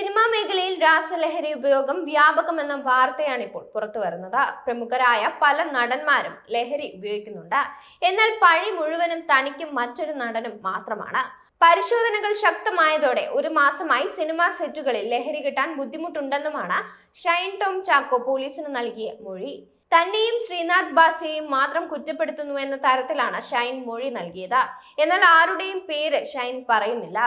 Cinema മേഖലയിൽ രാസലഹരി ഉപയോഗം വ്യാപകമെന്ന വാർത്തയാണ് ഇപ്പോൾ പുറത്തു വരുന്നത്. പ്രമുഖരായ പല നടന്മാരും ലഹരി ഉപയോഗിക്കുന്നുണ്ട്. എന്നാൽ പഴി മുഴുവനും തനിക്കും മറ്റൊരു നടനും മാത്രമാണ്. പരിശോധനകൾ ശക്തമായതോടെ ഒരു മാസമായി സിനിമാ സെറ്റുകളിൽ ലഹരി കിട്ടാൻ ബുദ്ധിമുട്ടുണ്ടെന്നുമാണ് ഷൈൻ ടോം ചാക്കോ പോലീസിന് നൽകിയ മൊഴി. തന്നെയും ശ്രീനാഥ് ബാസിയെയും മാത്രം കുറ്റപ്പെടുത്തുന്നു എന്ന തരത്തിലാണ് ഷൈൻ മൊഴി നൽകിയത്. എന്നാൽ ആരുടെയും പേര് ഷൈൻ പറയുന്നില്ല.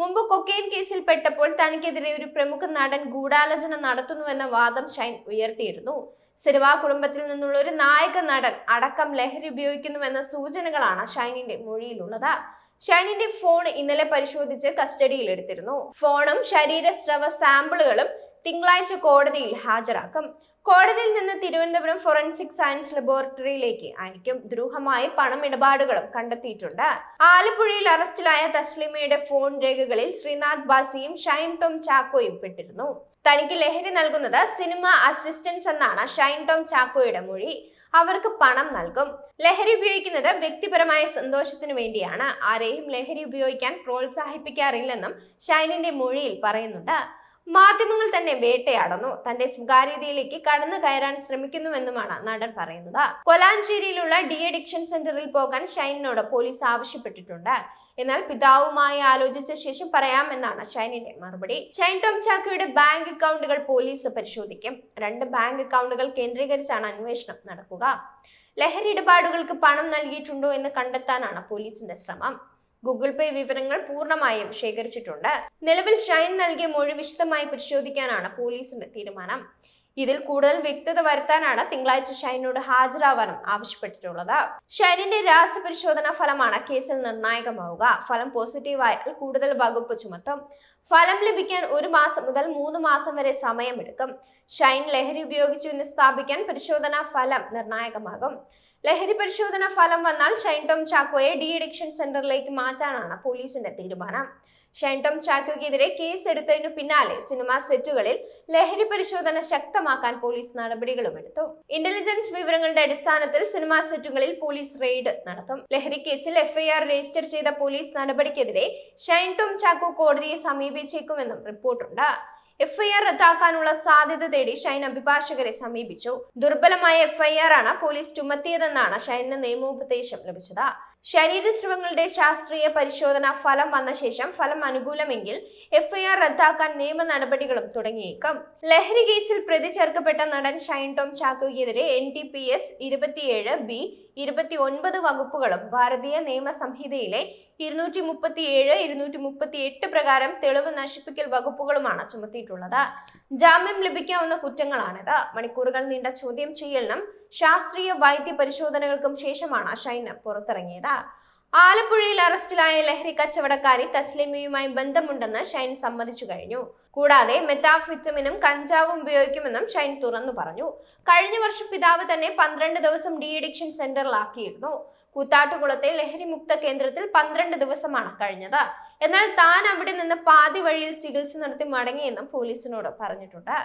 മുമ്പ് കൊക്കെയിൻ കേസിൽ പെട്ടപ്പോൾ തനിക്കെതിരെ ഒരു പ്രമുഖ നടൻ ഗൂഢാലോചന നടത്തുന്നുവെന്ന വാദം ഷൈൻ ഉയർത്തിയിരുന്നു. സിനിമാ കുടുംബത്തിൽ നിന്നുള്ള ഒരു നായക നടൻ അടക്കം ലഹരി ഉപയോഗിക്കുന്നുവെന്ന സൂചനകളാണ് ഷൈനിന്റെ മൊഴിയിലുള്ളത്. ഷൈനിന്റെ ഫോൺ ഇന്നലെ പരിശോധിച്ച് കസ്റ്റഡിയിൽ എടുത്തിരുന്നു ഫോണും ശരീരസ്രവ സാമ്പിളുകളും തിങ്കളാഴ്ച കോടതിയിൽ ഹാജരാക്കും. കോടതിയിൽ നിന്ന് തിരുവനന്തപുരം ഫോറൻസിക് സയൻസ് ലബോറട്ടറിയിലേക്ക് അയക്കും. ദ്രൂഹമായ പണമിടപാടുകളും കണ്ടെത്തിയിട്ടുണ്ട്. ആലപ്പുഴയിൽ അറസ്റ്റിലായ തസ്ലിമയുടെ ഫോൺ രേഖകളിൽ ശ്രീനാഥ് ബാസിയും ഷൈൻ ടോം ചാക്കോയും പെട്ടിരുന്നു. തനിക്ക് ലഹരി നൽകുന്നത് സിനിമ അസിസ്റ്റൻസ് എന്നാണ് ഷൈൻ ടോം ചാക്കോയുടെ മൊഴി. അവർക്ക് പണം നൽകും. ലഹരി ഉപയോഗിക്കുന്നത് വ്യക്തിപരമായ സന്തോഷത്തിന് വേണ്ടിയാണ്. ആരെയും ലഹരി ഉപയോഗിക്കാൻ പ്രോത്സാഹിപ്പിക്കാറില്ലെന്നും ഷൈനിന്റെ മൊഴിയിൽ പറയുന്നുണ്ട്. മാധ്യമങ്ങൾ തന്നെ വേട്ടയാടുന്നു. തന്റെ സ്വകാര്യതയിലേക്ക് കടന്നു കയറാൻ ശ്രമിക്കുന്നുവെന്നുമാണ് നടൻ പറയുന്നത്. കൊലാഞ്ചേരിയിലുള്ള ഡി അഡിക്ഷൻ സെന്ററിൽ പോകാൻ ഷൈനിനോട് പോലീസ് ആവശ്യപ്പെട്ടിട്ടുണ്ട്. എന്നാൽ പിതാവുമായി ആലോചിച്ച ശേഷം പറയാമെന്നാണ് ഷൈനിന്റെ മറുപടി. ഷൈൻ ടോം ചാക്കോയുടെ ബാങ്ക് അക്കൗണ്ടുകൾ പോലീസ് പരിശോധിക്കും. രണ്ട് ബാങ്ക് അക്കൗണ്ടുകൾ കേന്ദ്രീകരിച്ചാണ് അന്വേഷണം നടക്കുക. ലഹരി ഇടപാടുകൾക്ക് പണം നൽകിയിട്ടുണ്ടോ എന്ന് കണ്ടെത്താനാണ് പോലീസിന്റെ ശ്രമം. ഗൂഗിൾ പേ വിവരങ്ങൾ പൂർണമായും ശേഖരിച്ചിട്ടുണ്ട്. നിലവിൽ ഷൈൻ നൽകിയ മൊഴി വിശദമായി പരിശോധിക്കാനാണ് പോലീസിന്റെ തീരുമാനം. ഇതിൽ കൂടുതൽ വ്യക്തത വരുത്താനാണ് തിങ്കളാഴ്ച ഷൈനോട് ഹാജരാവാനും ആവശ്യപ്പെട്ടിട്ടുള്ളത്. ഷൈനിന്റെ രാസപരിശോധനാ ഫലമാണ് കേസിൽ നിർണായകമാവുക. ഫലം പോസിറ്റീവായാൽ കൂടുതൽ വകുപ്പ് ചുമത്തും. ഫലം ലഭിക്കാൻ ഒരു മാസം മുതൽ മൂന്ന് മാസം വരെ സമയമെടുക്കും. ഷൈൻ ലഹരി ഉപയോഗിച്ചു എന്ന് സ്ഥാപിക്കാൻ പരിശോധനാ ഫലം നിർണായകമാകും. ലഹരി പരിശോധന ഫലം വന്നാൽ ഷൈൻ ടോം ചാക്കോയെ ഡി അഡിക്ഷൻ സെന്ററിലേക്ക് മാറ്റാനാണ് പോലീസിന്റെ തീരുമാനം. ഷൈൻ ടോം ചാക്കോയ്ക്കെതിരെ കേസ് എടുത്തതിനു പിന്നാലെ സിനിമാ സെറ്റുകളിൽ ലഹരി പരിശോധന ശക്തമാക്കാൻ പോലീസ് നടപടികളും എടുത്തു ഇന്റലിജൻസ് വിവരങ്ങളുടെ അടിസ്ഥാനത്തിൽ സിനിമാ സെറ്റുകളിൽ പോലീസ് റെയ്ഡ് നടത്തും. ലഹരി കേസിൽ എഫ്ഐആർ രജിസ്റ്റർ ചെയ്ത പോലീസ് നടപടിക്കെതിരെ ഷൈൻടോം ചാക്കോ കോടതിയെ സമീപിച്ചേക്കുമെന്നും റിപ്പോർട്ടുണ്ട്. എഫ്ഐആർ റദ്ദാക്കാനുള്ള സാധ്യത തേടി ഷൈൻ അഭിഭാഷകരെ സമീപിച്ചു. ദുർബലമായ എഫ്ഐആർ ആണ് പോലീസ് ചുമത്തിയതെന്നാണ് ഷൈനിന് നിയമോപദേശം ലഭിച്ചത്. ശരീരസ്രവങ്ങളുടെ ശാസ്ത്രീയ പരിശോധന ഫലം വന്ന ശേഷം ഫലം അനുകൂലമെങ്കിൽ എഫ്ഐആർ റദ്ദാക്കാൻ നിയമ നടപടികളും തുടങ്ങിയേക്കും. ലഹരി കേസിൽ പ്രതി ചേർക്കപ്പെട്ട നടൻ ഷൈൻ ടോം ചാക്കോയ്ക്കെതിരെ എൻ ടി പി എസ് ഇരുപത്തിയേഴ് ബി ഇരുപത്തി ഒൻപത് വകുപ്പുകളും ഭാരതീയ നിയമ സംഹിതയിലെ ഇരുന്നൂറ്റി മുപ്പത്തി ഏഴ് ഇരുന്നൂറ്റി മുപ്പത്തി എട്ട് പ്രകാരം തെളിവ് നശിപ്പിക്കൽ വകുപ്പുകളുമാണ് ചുമത്തിയിട്ടുള്ളത്. ജാമ്യം ലഭിക്കാവുന്ന കുറ്റങ്ങളാണിത്. മണിക്കൂറുകൾ നീണ്ട ചോദ്യം ചെയ്യലിനും ശാസ്ത്രീയ വൈദ്യ പരിശോധനകൾക്കും ശേഷമാണ് ഷൈന പുറത്തിറങ്ങിയത്. ആലപ്പുഴയിൽ അറസ്റ്റിലായ ലഹരി കച്ചവടക്കാരി തസ്ലിമയുമായി ബന്ധമുണ്ടെന്ന് ഷൈൻ സമ്മതിച്ചു കഴിഞ്ഞു. കൂടാതെ മെത്താഫിറ്റമിനും കഞ്ചാവും ഉപയോഗിക്കുമെന്നും ഷൈൻ തുറന്നു പറഞ്ഞു. കഴിഞ്ഞ വർഷം പിതാവ് തന്നെ പന്ത്രണ്ട് ദിവസം ഡി അഡിക്ഷൻ സെന്ററിലാക്കിയിരുന്നു. കൂത്താട്ടുകുളത്തെ ലഹരിമുക്ത കേന്ദ്രത്തിൽ പന്ത്രണ്ട് ദിവസമാണ് കഴിഞ്ഞത്. എന്നാൽ താൻ അവിടെ നിന്ന് പാതി വഴിയിൽ ചികിത്സ നടത്തി മടങ്ങിയെന്നും പോലീസിനോട് പറഞ്ഞിട്ടുണ്ട്.